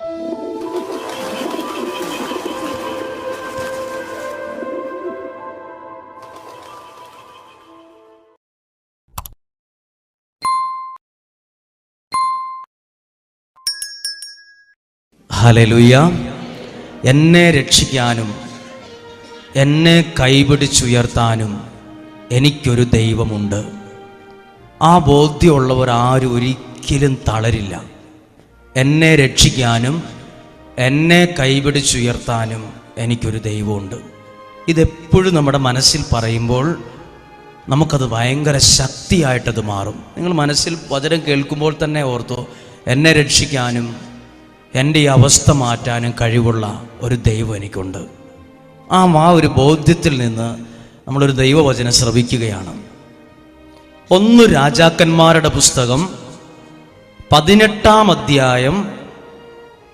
ഹലലുയ എന്നെ രക്ഷിക്കാനും എന്നെ കൈപിടിച്ചുയർത്താനും എനിക്കൊരു ദൈവമുണ്ട്. ആ ബോധ്യമുള്ളവർ ആരും ഒരിക്കലും തളരില്ല. എന്നെ രക്ഷിക്കാനും എന്നെ കൈപിടിച്ചുയർത്താനും എനിക്കൊരു ദൈവമുണ്ട്. ഇതെപ്പോഴും നമ്മുടെ മനസ്സിൽ പറയുമ്പോൾ നമുക്കത് ഭയങ്കര ശക്തിയായിട്ടത് മാറും. നിങ്ങൾ മനസ്സിൽ വചനം കേൾക്കുമ്പോൾ തന്നെ ഓർത്തോ എന്നെ രക്ഷിക്കാനും എന്റെ ഈ അവസ്ഥ മാറ്റാനും കഴിവുള്ള ഒരു ദൈവം എനിക്കുണ്ട്. ആ ആ ഒരു ബോധ്യത്തിൽ നിന്ന് നമ്മളൊരു ദൈവവചനം ശ്രവിക്കുകയാണ്. ഒന്ന് രാജാക്കന്മാരുടെ പുസ്തകം പതിനെട്ടാം അധ്യായം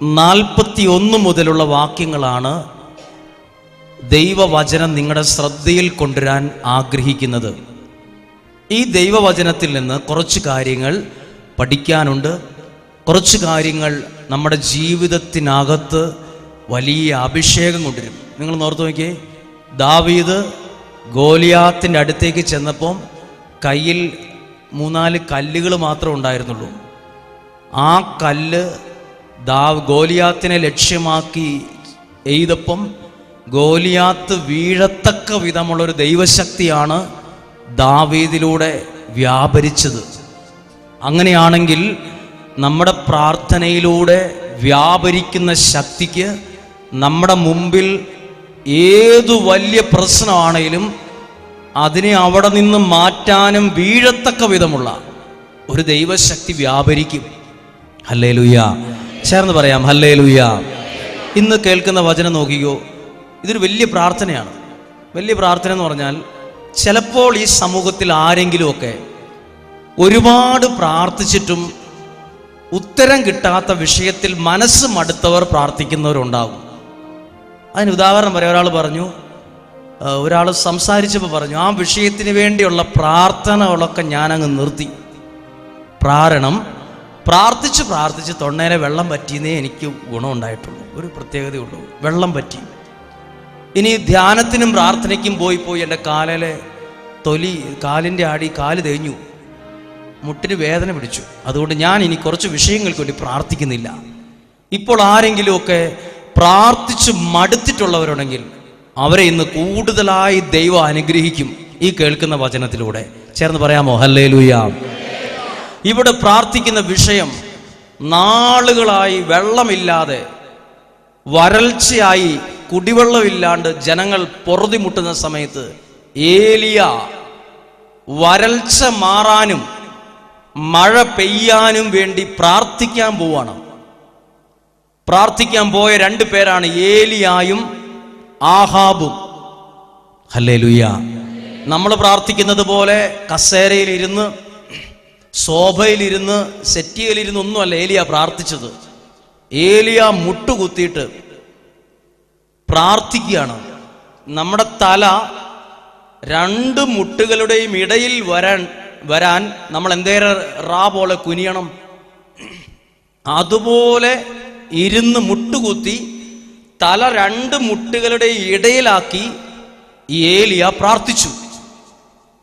നാൽപ്പത്തി ഒന്ന് മുതലുള്ള വാക്യങ്ങളാണ് ദൈവവചനം നിങ്ങളുടെ ശ്രദ്ധയിൽ കൊണ്ടുവരാൻ ആഗ്രഹിക്കുന്നത്. ഈ ദൈവവചനത്തിൽ നിന്ന് കുറച്ച് കാര്യങ്ങൾ പഠിക്കാനുണ്ട്. കുറച്ച് കാര്യങ്ങൾ നമ്മുടെ ജീവിതത്തിനകത്ത് വലിയ അഭിഷേകം കൊണ്ടുവരും. നിങ്ങൾ നോർത്ത് നോക്കിയേ ദാവീദ് ഗോലിയാത്തിന്റെ അടുത്തേക്ക് ചെന്നപ്പം കയ്യിൽ മൂന്നാൽ കല്ലുകൾ മാത്രമേ ഉണ്ടായിരുന്നുള്ളൂ. ആ കല്ല് ദാ ഗോലിയാത്തിനെ ലക്ഷ്യമാക്കി എയ്തപ്പം ഗോലിയാത്ത് വീഴത്തക്ക വിധമുള്ളൊരു ദൈവശക്തിയാണ് ദാവീദിലൂടെ വ്യാപരിച്ചത്. അങ്ങനെയാണെങ്കിൽ നമ്മുടെ പ്രാർത്ഥനയിലൂടെ വ്യാപരിക്കുന്ന ശക്തിക്ക് നമ്മുടെ മുമ്പിൽ ഏതു വലിയ പ്രശ്നമാണേലും അതിനെ അവിടെ നിന്ന് മാറ്റാനും വീഴത്തക്ക വിധമുള്ള ഒരു ദൈവശക്തി വ്യാപരിക്കും. ഹല്ലേ ലുയ്യ ചേർന്ന് പറയാം ഹല്ലേ ലുയ്യ ഇന്ന് കേൾക്കുന്ന വചനം നോക്കിക്കോ ഇതൊരു വലിയ പ്രാർത്ഥനയാണ്. വലിയ പ്രാർത്ഥന എന്ന് പറഞ്ഞാൽ ചിലപ്പോൾ ഈ സമൂഹത്തിൽ ആരെങ്കിലുമൊക്കെ ഒരുപാട് പ്രാർത്ഥിച്ചിട്ടും ഉത്തരം കിട്ടാത്ത വിഷയത്തിൽ മനസ്സ് മടുത്തവർ പ്രാർത്ഥിക്കുന്നവരുണ്ടാകും. അതിന് ഉദാഹരണം പറയാം ഒരാൾ പറഞ്ഞു ഒരാൾ സംസാരിച്ചപ്പോൾ പറഞ്ഞു ആ വിഷയത്തിന് വേണ്ടിയുള്ള പ്രാർത്ഥനകളൊക്കെ ഞാനങ്ങ് നിർത്തി. കാരണം പ്രാർത്ഥിച്ച് പ്രാർത്ഥിച്ച് തൊണ്ണേരെ വെള്ളം പറ്റിയെന്നേ എനിക്ക് ഗുണമുണ്ടായിട്ടുള്ളൂ. ഒരു പ്രത്യേകതയുള്ളൂ. വെള്ളം പറ്റി. ഇനി ധ്യാനത്തിനും പ്രാർത്ഥനയ്ക്കും പോയി പോയി എന്റെ കാലിലെ തൊലി കാലിന്റെ ആടി കാൽ തേഞ്ഞു. മുട്ടിന് വേദന പിടിച്ചു. അതുകൊണ്ട് ഞാൻ ഇനി കുറച്ച് വിഷയങ്ങൾക്ക് വേണ്ടി പ്രാർത്ഥിക്കുന്നില്ല. ഇപ്പോൾ ആരെങ്കിലുമൊക്കെ പ്രാർത്ഥിച്ച് മടുത്തിട്ടുള്ളവരുണ്ടെങ്കിൽ അവരെ ഇന്ന് കൂടുതലായി ദൈവം അനുഗ്രഹിക്കും ഈ കേൾക്കുന്ന വചനത്തിലൂടെ. ചേർന്ന് പറയാമോ? ഹല്ലേ ഇവിടെ പ്രാർത്ഥിക്കുന്ന വിഷയം നാളുകളായി വെള്ളമില്ലാതെ വരൾച്ചയായി കുടിവെള്ളമില്ലാണ്ട് ജനങ്ങൾ പൊറുതിമുട്ടുന്ന സമയത്ത് ഏലിയ വരൾച്ച മാറാനും മഴ പെയ്യാനും വേണ്ടി പ്രാർത്ഥിക്കാൻ പോവാണ്. പ്രാർത്ഥിക്കാൻ പോയ രണ്ട് പേരാണ് ഏലിയായും ആഹാബും. ഹല്ലേ ലുയ്യ നമ്മൾ പ്രാർത്ഥിക്കുന്നത് പോലെ കസേരയിലിരുന്ന് ശോഭയിലിരുന്ന് സെറ്റിയയിലിരുന്ന് ഒന്നുമല്ല ഏലിയ പ്രാർത്ഥിച്ചത്. ഏലിയ മുട്ടുകുത്തിയിട്ട് പ്രാർത്ഥിക്കുകയാണ്. നമ്മുടെ തല രണ്ട് മുട്ടുകളുടെയും ഇടയിൽ വരാൻ വരാൻ നമ്മൾ എന്തേരം റാ പോലെ കുനിയണം. അതുപോലെ ഇരുന്ന് മുട്ടുകുത്തി തല രണ്ട് മുട്ടുകളുടെ ഇടയിലാക്കി ഏലിയ പ്രാർത്ഥിച്ചു.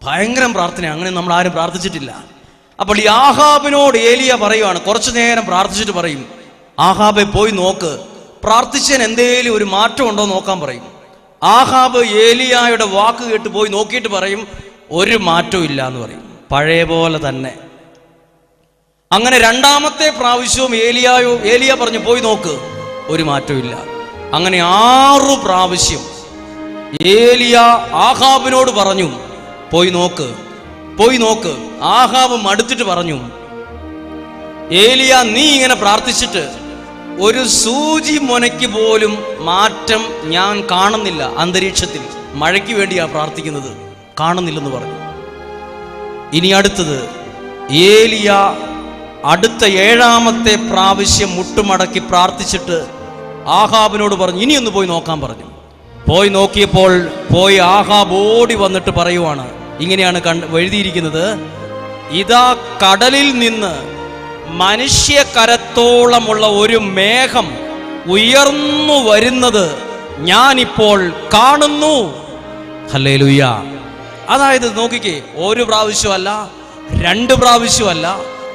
ഭയങ്കരം പ്രാർത്ഥന അങ്ങനെ നമ്മൾ ആരും പ്രാർത്ഥിച്ചിട്ടില്ല. അപ്പോൾ ഈ ആഹാബിനോട് ഏലിയ പറയുവാണ് കുറച്ചു നേരം പ്രാർത്ഥിച്ചിട്ട് പറയും ആഹാബെ പോയി നോക്ക് പ്രാർത്ഥിച്ചതിന് എന്തേലും ഒരു മാറ്റം ഉണ്ടോ നോക്കാൻ പറയും. ആഹാബ് ഏലിയായുടെ വാക്ക് കേട്ട് പോയി നോക്കിയിട്ട് പറയും ഒരു മാറ്റവും ഇല്ല എന്ന് പറയും. പഴയ പോലെ തന്നെ. അങ്ങനെ രണ്ടാമത്തെ പ്രാവശ്യവും ഏലിയായോ ഏലിയ പറഞ്ഞു പോയി നോക്ക് ഒരു മാറ്റവും ഇല്ല. അങ്ങനെ ആറു പ്രാവശ്യം ഏലിയ ആഹാബിനോട് പറഞ്ഞു പോയി നോക്ക് പോയി നോക്ക്. ആഹാവ് മടുത്തിട്ട് പറഞ്ഞു ഏലിയ നീ ഇങ്ങനെ പ്രാർത്ഥിച്ചിട്ട് ഒരു സൂചി മുനയ്ക്ക് പോലും മാറ്റം ഞാൻ കാണുന്നില്ല അന്തരീക്ഷത്തിൽ. മഴയ്ക്ക് വേണ്ടിയാ പ്രാർത്ഥിക്കുന്നത്. കാണുന്നില്ലെന്ന് പറഞ്ഞു. ഇനി അടുത്തത് ഏലിയ അടുത്ത ഏഴാമത്തെ പ്രാവശ്യം മുട്ടുമടക്കി പ്രാർത്ഥിച്ചിട്ട് ആഹാബിനോട് പറഞ്ഞു ഇനിയൊന്ന് പോയി നോക്കാൻ പറഞ്ഞു. പോയി നോക്കിയപ്പോൾ പോയി ആഹാബ് ഓടി വന്നിട്ട് പറയുവാണ് ഇങ്ങനെയാണ് കണ്ട് എഴുതിയിരിക്കുന്നത്. ഇതാ കടലിൽ നിന്ന് മനുഷ്യക്കരത്തോളമുള്ള ഒരു മേഘം ഉയർന്നു വരുന്നത് ഞാനിപ്പോൾ കാണുന്നു. ഹല്ലേലൂയ. അതായത് നോക്കിക്കേ ഒരു പ്രാവശ്യമല്ല രണ്ട് പ്രാവശ്യമല്ല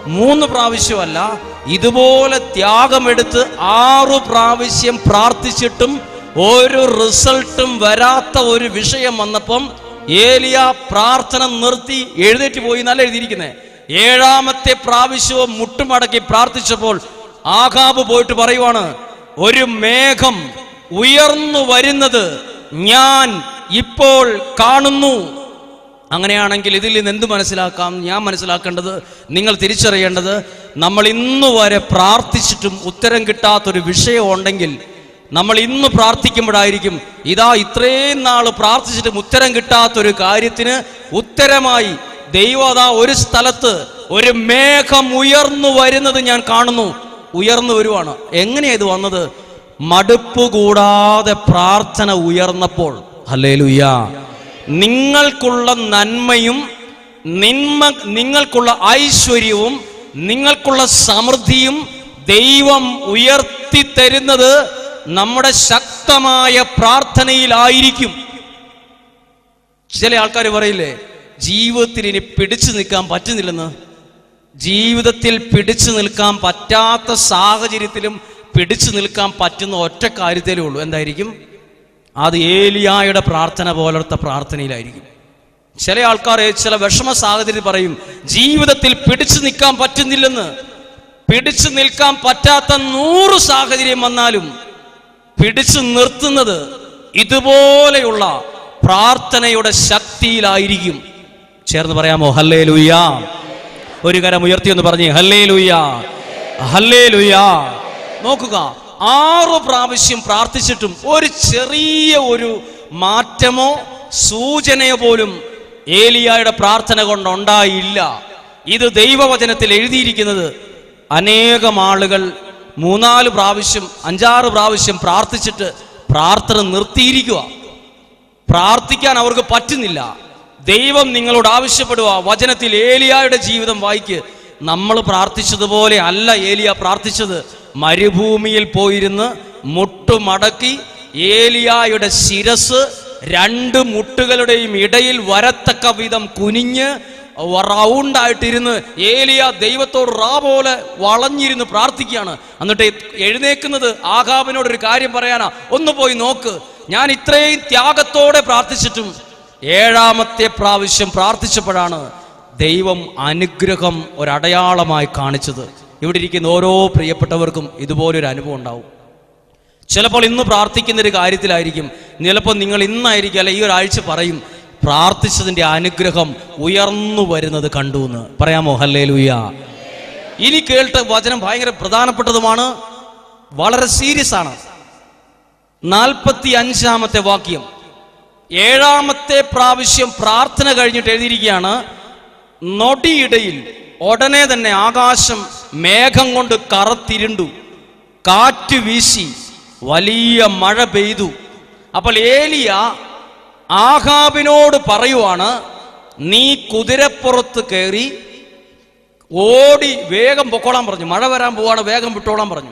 മൂന്ന് പ്രാവശ്യമല്ല ഇതുപോലെ ത്യാഗമെടുത്ത് ആറു പ്രാവശ്യം പ്രാർത്ഥിച്ചിട്ടും ഒരു റിസൾട്ടും വരാത്ത ഒരു വിഷയം വന്നപ്പം ഏലിയ പ്രാർത്ഥന നിർത്തി എഴുന്നേറ്റ് പോയി എന്നല്ല എഴുതിയിരിക്കുന്നത് ഏഴാമത്തെ പ്രാവശ്യവും മുട്ടുമടക്കി പ്രാർത്ഥിച്ചപ്പോൾ ആകാബ് പോയിട്ട് പറയുവാണ് ഒരു മേഘം ഉയർന്നു വരുന്നത് ഞാൻ ഇപ്പോൾ കാണുന്നു. അങ്ങനെയാണെങ്കിൽ ഇതിൽ നിന്ന് എന്ത് മനസ്സിലാക്കാം? ഞാൻ മനസ്സിലാക്കേണ്ടത് നിങ്ങൾ തിരിച്ചറിയേണ്ടത് നമ്മൾ ഇന്നു വരെ പ്രാർത്ഥിച്ചിട്ടും ഉത്തരം കിട്ടാത്തൊരു വിഷയം ഉണ്ടെങ്കിൽ നമ്മൾ ഇന്ന് പ്രാർത്ഥിക്കുമ്പോഴായിരിക്കും ഇതാ ഇത്രയും നാൾ പ്രാർത്ഥിച്ചിട്ടും ഉത്തരം കിട്ടാത്തൊരു കാര്യത്തിന് ഉത്തരമായി ദൈവം അതാ ഒരു സ്ഥലത്ത് ഒരു മേഘം ഉയർന്നു വരുന്നത് ഞാൻ കാണുന്നു. ഉയർന്നു വരുവാണ്. എങ്ങനെയാ ഇത് വന്നത്? മടുപ്പ് കൂടാതെ പ്രാർത്ഥന ഉയർന്നപ്പോൾ. ഹല്ലേലൂയ. നിങ്ങൾക്കുള്ള നന്മയും നിന്മ നിങ്ങൾക്കുള്ള ഐശ്വര്യവും നിങ്ങൾക്കുള്ള സമൃദ്ധിയും ദൈവം ഉയർത്തി തരുന്നത് നമ്മുടെ ശക്തമായ പ്രാർത്ഥനയിലായിരിക്കും. ചില ആൾക്കാർ പറയില്ലേ ജീവിതത്തിൽ ഇനി പിടിച്ചു നിൽക്കാൻ പറ്റുന്നില്ലെന്ന്. ജീവിതത്തിൽ പിടിച്ചു നിൽക്കാൻ പറ്റാത്ത സാഹചര്യത്തിലും പിടിച്ചു നിൽക്കാൻ പറ്റുന്ന ഒറ്റ കാര്യത്തിലേ ഉള്ളൂ. എന്തായിരിക്കും? അത് ഏലിയായുടെ പ്രാർത്ഥന പോലത്തെ പ്രാർത്ഥനയിലായിരിക്കും. ചില ആൾക്കാർ ചില വിഷമ സാഹചര്യത്തിൽ പറയും ജീവിതത്തിൽ പിടിച്ചു നിൽക്കാൻ പറ്റുന്നില്ലെന്ന്. പിടിച്ചു നിൽക്കാൻ പറ്റാത്ത നൂറ് സാഹചര്യം വന്നാലും പിടിച്ചു നിർത്തുന്നത് ഇതുപോലെയുള്ള പ്രാർത്ഥനയുടെ ശക്തിയിലായിരിക്കും. ചേർന്ന് പറയാമോ ഹല്ലേ ലുയ്യാ ഒരു കരം ഉയർത്തി എന്ന് പറഞ്ഞേ ഹല്ലേ ലുയ്യാ ഹല്ലേ ലുയ്യാ നോക്കുക ആറു പ്രാവശ്യം പ്രാർത്ഥിച്ചിട്ടും ഒരു ചെറിയ ഒരു മാറ്റമോ സൂചനയോ പോലും ഏലിയായുടെ പ്രാർത്ഥന കൊണ്ട് ഉണ്ടായില്ല ഇത് ദൈവവചനത്തിൽ എഴുതിയിരിക്കുന്നത് അനേകം ആളുകൾ മൂന്നാൽ പ്രാവശ്യം അഞ്ചാറ് പ്രാവശ്യം പ്രാർത്ഥിച്ചിട്ട് പ്രാർത്ഥന നിർത്തിയിരിക്കുക. പ്രാർത്ഥിക്കാൻ അവർക്ക് പറ്റുന്നില്ല. ദൈവം നിങ്ങളോട് ആവശ്യപ്പെടുക. വചനത്തിൽ ഏലിയായുടെ ജീവിതം വായിക്ക്. നമ്മൾ പ്രാർത്ഥിച്ചതുപോലെ അല്ല ഏലിയ പ്രാർത്ഥിച്ചത്. മരുഭൂമിയിൽ പോയിരുന്ന് മുട്ടുമടക്കി ഏലിയായുടെ ശിരസ് രണ്ട് മുട്ടുകളുടെയും ഇടയിൽ വരത്തക്ക വിധം കുനിഞ്ഞ് റൗണ്ടായിട്ടിരുന്ന് ഏലിയ ദൈവത്തോട് റാ പോലെ വളഞ്ഞിരുന്ന് പ്രാർത്ഥിക്കുകയാണ്. എന്നിട്ട് എഴുന്നേക്കുന്നത് ആകാബിനോട് ഒരു കാര്യം പറയാനാ. ഒന്ന് പോയി നോക്ക്. ഞാൻ ഇത്രയും ത്യാഗത്തോടെ പ്രാർത്ഥിച്ചിട്ടും ഏഴാമത്തെ പ്രാവശ്യം പ്രാർത്ഥിച്ചപ്പോഴാണ് ദൈവം അനുഗ്രഹം ഒരടയാളമായി കാണിച്ചത്. ഇവിടെ ഇരിക്കുന്ന ഓരോ പ്രിയപ്പെട്ടവർക്കും ഇതുപോലൊരു അനുഭവം ഉണ്ടാവും. ചിലപ്പോൾ ഇന്ന് പ്രാർത്ഥിക്കുന്ന ഒരു കാര്യത്തിലായിരിക്കും. ചിലപ്പോൾ നിങ്ങൾ ഇന്നായിരിക്കും അല്ലെ ഈ ഒരാഴ്ച പറയും. പ്രാർത്ഥിച്ചതിന്റെ അനുഗ്രഹം ഉയർന്നു വരുന്നത് കണ്ടു എന്ന്. പറയാമോ? ഹല്ലേ ലൂയ ഇനി കേട്ട വചനം ഭയങ്കര പ്രധാനപ്പെട്ടതുമാണ്. വളരെ സീരിയസ് ആണ്. നാൽപ്പത്തി അഞ്ചാമത്തെ വാക്യം. ഏഴാമത്തെ പ്രാവശ്യം പ്രാർത്ഥന കഴിഞ്ഞിട്ട് എഴുതിയിരിക്കുകയാണ്. നൊടിയിടയിൽ ഉടനെ തന്നെ ആകാശം മേഘം കൊണ്ട് കറത്തിരുണ്ടു. കാറ്റ് വീശി വലിയ മഴ പെയ്തു. അപ്പോൾ ഏലിയ ആഹാബിനോട് പറയുവാണ് നീ കുതിരപ്പുറത്ത് കയറി ഓടി വേഗം പൊക്കോളാൻ പറഞ്ഞു. മഴ വരാൻ പോവാണ് വേഗം വിട്ടോളാൻ പറഞ്ഞു.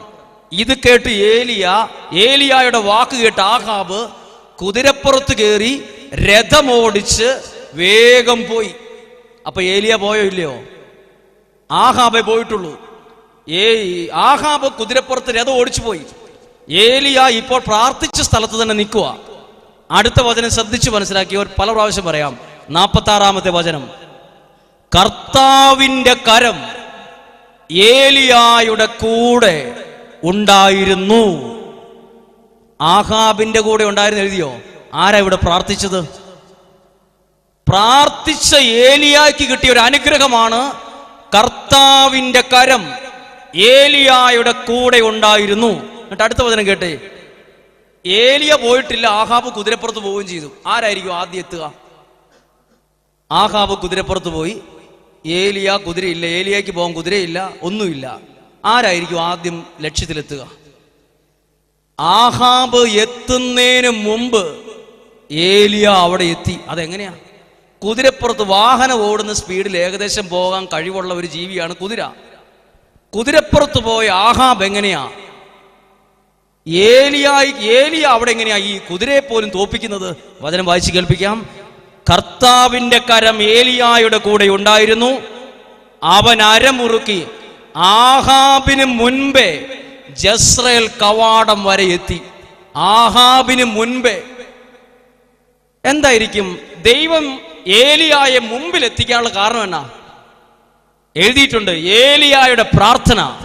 ഇത് കേട്ട് ഏലിയ ഏലിയായുടെ വാക്ക് കേട്ട് ആഹാബ് കുതിരപ്പുറത്ത് കയറി രഥമോടിച്ച് വേഗം പോയി. അപ്പൊ ഏലിയ പോയോ ഇല്ലയോ? ആഹാബെ പോയിട്ടുള്ളൂ. ഏ ആഹാബ് കുതിരപ്പുറത്ത് രഥം ഓടിച്ചു പോയി. ഏലിയ ഇപ്പോൾ പ്രാർത്ഥിച്ച സ്ഥലത്ത് തന്നെ നിൽക്കുക അടുത്ത വചനം ശ്രദ്ധിച്ചു മനസ്സിലാക്കിയവർ പല പ്രാവശ്യം പറയാം. നാൽപ്പത്തി ആറാമത്തെ വചനം. കർത്താവിന്റെ കരം ഏലിയായുടെ കൂടെ ഉണ്ടായിരുന്നു. ആഹാബിന്റെ കൂടെ ഉണ്ടായിരുന്നു എഴുതിയോ? ആരാ ഇവിടെ പ്രാർത്ഥിച്ചത്? പ്രാർത്ഥിച്ച ഏലിയായ്ക്ക് കിട്ടിയ ഒരു അനുഗ്രഹമാണ് കർത്താവിന്റെ കരം ഏലിയായുടെ കൂടെ ഉണ്ടായിരുന്നു. എന്നിട്ട് അടുത്ത വചനം കേട്ടേ. ഏലിയ പോയിട്ടില്ല ആഹാബ് കുതിരപ്പുറത്ത് പോവുകയും ചെയ്തു. ആരായിരിക്കും ആദ്യം എത്തുക? ആഹാബ് കുതിരപ്പുറത്ത് പോയി. ഏലിയ കുതിരയില്ല ഏലിയക്ക് പോകാൻ കുതിരയില്ല ഒന്നുമില്ല. ആരായിരിക്കും ആദ്യം ലക്ഷ്യത്തിലെത്തുക? ആഹാബ് എത്തുന്നതിന് മുമ്പ് ഏലിയ അവിടെ എത്തി. അതെങ്ങനെയാ? കുതിരപ്പുറത്ത് വാഹനം ഓടുന്ന സ്പീഡിൽ ഏകദേശം പോകാൻ കഴിവുള്ള ഒരു ജീവിയാണ് കുതിര. കുതിരപ്പുറത്ത് പോയ ആഹാബ് എങ്ങനെയാ? ഏലിയായി ഏലിയ അവിടെ എങ്ങനെയാ ഈ കുതിരയെ പോലും തോപ്പിക്കുന്നത്? വചനം വായിച്ച് കേൾപ്പിക്കാം. കർത്താവിന്റെ കരം ഏലിയായുടെ കൂടെ ഉണ്ടായിരുന്നു. അവൻ അരമുറുക്കി ആഹാബിന് മുൻപേ ജസ്രേൽ കവാടം വരെ എത്തി. ആഹാബിന് മുൻപേ. എന്തായിരിക്കും? ദൈവം ഏലിയായെ മുമ്പിൽ എത്തിക്കാനുള്ള കാരണം എന്നാ? എഴുതിയിട്ടുണ്ട് ഏലിയായുടെ പ്രാർത്ഥന.